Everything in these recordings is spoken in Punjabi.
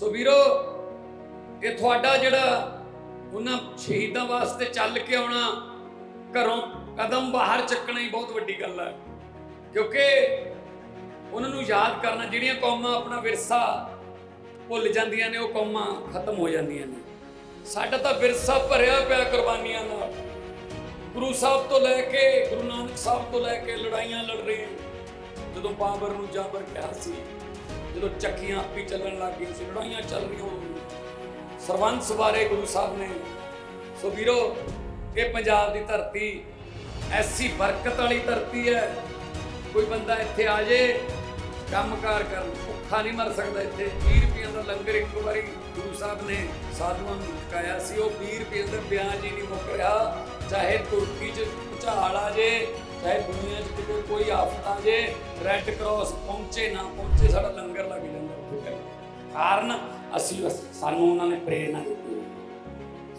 ਸੋ ਵੀਰੋ, ਇਹ ਤੁਹਾਡਾ ਜਿਹੜਾ ਉਹਨਾਂ ਸ਼ਹੀਦਾਂ ਵਾਸਤੇ ਚੱਲ ਕੇ ਆਉਣਾ, ਘਰੋਂ ਕਦਮ ਬਾਹਰ ਚੱਕਣਾ ਹੀ ਬਹੁਤ ਵੱਡੀ ਗੱਲ ਹੈ ਕਿਉਂਕਿ ਉਹਨਾਂ ਨੂੰ ਯਾਦ ਕਰਨਾ, ਜਿਹੜੀਆਂ ਕੌਮਾਂ ਆਪਣਾ ਵਿਰਸਾ ਭੁੱਲ ਜਾਂਦੀਆਂ ਨੇ, ਉਹ ਕੌਮਾਂ ਖਤਮ ਹੋ ਜਾਂਦੀਆਂ ਨੇ। ਸਾਡਾ ਤਾਂ ਵਿਰਸਾ ਭਰਿਆ ਪਿਆ ਕੁਰਬਾਨੀਆਂ ਨਾਲ। ਗੁਰੂ ਸਾਹਿਬ ਤੋਂ ਲੈ ਕੇ, ਗੁਰੂ ਨਾਨਕ ਸਾਹਿਬ ਤੋਂ ਲੈ ਕੇ ਲੜਾਈਆਂ ਲੜ ਰਹੇ ਜਦੋਂ ਬਾਬਰ ਨੂੰ ਜਾਬਰ ਕਿਹਾ ਸੀ ਜਦੋਂ ਚੱਕੀਆਂ ਆਪੀ ਚੱਲਣ ਲੱਗ ਗਈਆਂ ਸੀ, ਲੜਾਈਆਂ ਚੱਲ ਰਹੀਆਂ ਹੋਣ ਸਰਵੰਸ ਬਾਰੇ ਗੁਰੂ ਸਾਹਿਬ ਨੇ, ਸੋ ਵੀਰੋ, ਇਹ ਪੰਜਾਬ ਦੀ ਧਰਤੀ, ਐਸੀ ਬਰਕਤ ਵਾਲੀ ਧਰਤੀ ਹੈ। ਕੋਈ ਬੰਦਾ ਇੱਥੇ ਆ ਜੇ, ਕੰਮਕਾਰ ਕਰਨ, ਭੁੱਖਾ ਨਹੀਂ ਮਰ ਸਕਦਾ ਇੱਥੇ। 20 ਰੁਪਈਆਂ ਦਾ ਲੰਗਰ ਇੱਕ ਵਾਰੀ ਗੁਰੂ ਸਾਹਿਬ ਨੇ ਸਾਧੂਆਂ ਨੂੰ ਚੁਕਾਇਆ ਸੀ। ਉਹ 20 ਰੁਪਏ ਦਾ ਵਿਆਜ ਹੀ ਨਹੀਂ ਮੁੱਕ ਰਿਹਾ। ਚਾਹੇ ਤੁਰਕੀ 'ਚ ਭੁਚਾਲ ਆ ਜੇ ਚਾਹੇ ਦੁਨੀਆ 'ਚ ਕਿਤੇ ਕੋਈ ਆਫਤ ਆ ਜੇ ਰੈੱਡ ਕਰਾਸ ਪਹੁੰਚੇ, ਨਾ ਪਹੁੰਚੇ, ਸਾਡਾ ਲੰਗਰ ਲੱਗ ਜਾਂਦਾ ਉੱਥੇ ਕਾਰਨ ਅਸੀਂ ਸਾਨੂੰ ਉਹਨਾਂ ਨੇ ਪ੍ਰੇਰਣਾ ਦਿੱਤੀ।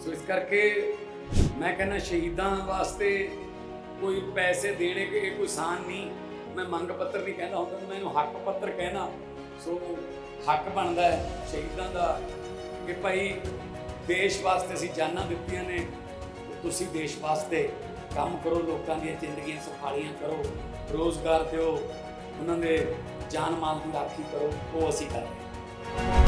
ਸੋ ਇਸ ਕਰਕੇ ਮੈਂ ਕਹਿੰਦਾ ਸ਼ਹੀਦਾਂ ਵਾਸਤੇ ਕੋਈ ਪੈਸੇ ਦੇਣੇ ਕਿ ਕੋਈ ਸਾਨ ਨਹੀਂ। ਮੈਂ ਮੰਗ ਪੱਤਰ ਨਹੀਂ ਕਹਿੰਦਾ ਹੁੰਦਾ, ਮੈਂ ਇਹਨੂੰ ਹੱਕ ਪੱਤਰ ਕਹਿਣਾ। ਸੋ ਹੱਕ ਬਣਦਾ ਹੈ ਸ਼ਹੀਦਾਂ ਦਾ ਕਿ ਭਾਈ ਦੇਸ਼ ਵਾਸਤੇ ਅਸੀਂ ਜਾਨਾਂ ਦਿੱਤੀਆਂ ਨੇ, ਤੁਸੀਂ ਦੇਸ਼ ਵਾਸਤੇ ਕੰਮ ਕਰੋ, ਲੋਕਾਂ ਦੀਆਂ ਜ਼ਿੰਦਗੀਆਂ ਸੁਖਾਲੀਆਂ ਕਰੋ, ਰੋਜ਼ਗਾਰ ਦਿਓ, ਉਹਨਾਂ ਦੇ ਜਾਨ ਮਾਲ ਦੀ ਰਾਖੀ ਕਰੋ, ਉਹ ਅਸੀਂ ਕਰ ਰਹੇ ਹਾਂ।